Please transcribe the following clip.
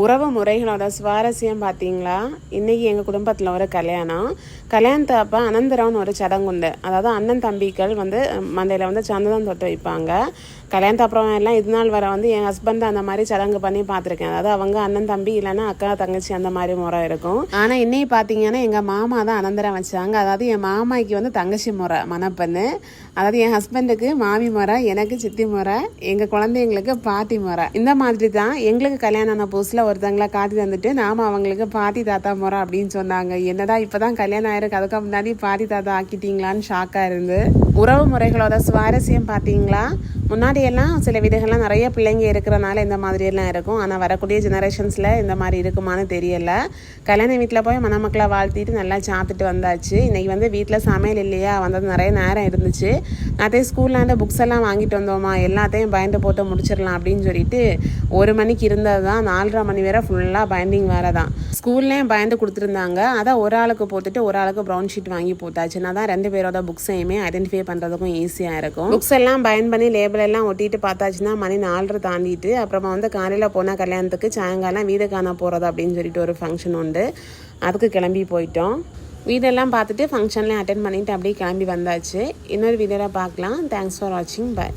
உறவு முறைகளோட சுவாரஸ்யம் பார்த்தீங்களா? இன்னைக்கு எங்கள் குடும்பத்தில் ஒரு கல்யாணம். கல்யாணத்தை அப்போ அனந்தரம்னு ஒரு சடங்கு உண்டு அதாவது அண்ணன் தம்பிக்கள் வந்து மந்தையில் வந்து சந்தனம் தொட்டு வைப்பாங்க. கல்யாணத்து அப்புறம் எல்லாம் இது நாள் வரை வந்து என் ஹஸ்பண்ட் அந்த மாதிரி சடங்கு பண்ணி பார்த்துருக்கேன். அதாவது அவங்க அண்ணன் தம்பி இல்லைன்னா அக்கா தங்கச்சி அந்த மாதிரி முறை இருக்கும். ஆனால் இன்னைக்கு பார்த்தீங்கன்னா எங்கள் மாமா தான் அனந்தரம் வச்சாங்க. அதாவது என் மாமாய்க்கு வந்து தங்கச்சி முறை மணப்பெண்ணு. அதாவது என் ஹஸ்பண்டுக்கு மாமி முறை எனக்கு சித்தி முறை எங்கள் குழந்தைங்களுக்கு பாட்டி முறை. இந்த மாதிரி தான் எங்களுக்கு கல்யாணம் ஆன புதுசில் ஒருத்தங்களை காட்டி தந்துட்டு நாம அவங்களுக்கு பாட்டி தாத்தா முறை அப்படின்னு சொன்னாங்க. என்னடா இப்பதான் கல்யாணம் ஆயிருக்கு. அதுக்கு முன்னாடி பாட்டி தாத்தா ஆக்கிட்டீங்களான்னு ஷாக்கா இருந்து. உறவு முறைகளோட சுவாரஸ்யம் பார்த்தீங்களா முன்னாடியெல்லாம் சில வீடுகள்லாம் நிறைய பிள்ளைங்க இருக்கிறனால இந்த மாதிரியெல்லாம் இருக்கும். ஆனால் வரக்கூடிய ஜெனரேஷன்ஸில் இந்த மாதிரி இருக்குமான்னு தெரியல. கல்யாண வீட்டில் போய் மணமக்களை வாழ்த்திட்டு நல்லா சாப்பிட்டுட்டு வந்தாச்சு. இன்றைக்கி வந்து வீட்டில் சமையல் இல்லையா? வந்தது நிறைய நேரம் இருந்துச்சு. அதே ஸ்கூல்லாண்ட புக்ஸ் எல்லாம் வாங்கிட்டு வந்தோமா? எல்லாத்தையும் பயந்து போட்டு முடிச்சிடலாம் அப்படின்னு சொல்லிட்டு ஒரு மணிக்கு இருந்தது தான் நாலரை மணி வரை ஃபுல்லாக பைண்டிங் வேறு தான் ஸ்கூல்லேயும் பயந்து கொடுத்துருந்தாங்க. அதான் ஒரு ஆளுக்கு போட்டுட்டு ஒரு ஆளுக்கு ப்ரௌன் ஷீட் வாங்கி போட்டாச்சுன்னா தான் ரெண்டு பேரோட புக்ஸையுமே ஐடென்டிஃபை பண்ணுறதுக்கும் ஈஸியாக இருக்கும். புக்ஸ் எல்லாம் பயன் பண்ணி லேபிள் எல்லாம் ஒட்டிட்டு பார்த்தாச்சுன்னா மணி நாலரை தாண்டிட்டு அப்புறமா வந்து காலையில் போனால் கல்யாணத்துக்கு சாயங்காலம் வீடு காண போகிறது அப்படின்னு சொல்லிட்டு ஒரு ஃபங்க்ஷன் உண்டு. அதுக்கு கிளம்பி போயிட்டோம். வீடெல்லாம் பார்த்துட்டு ஃபங்க்ஷன்லாம் அட்டன் பண்ணிட்டு அப்படியே கிளம்பி வந்தாச்சு. இன்னொரு வீடியோவில் பார்க்கலாம். தேங்க்ஸ் ஃபார் வாட்சிங் பை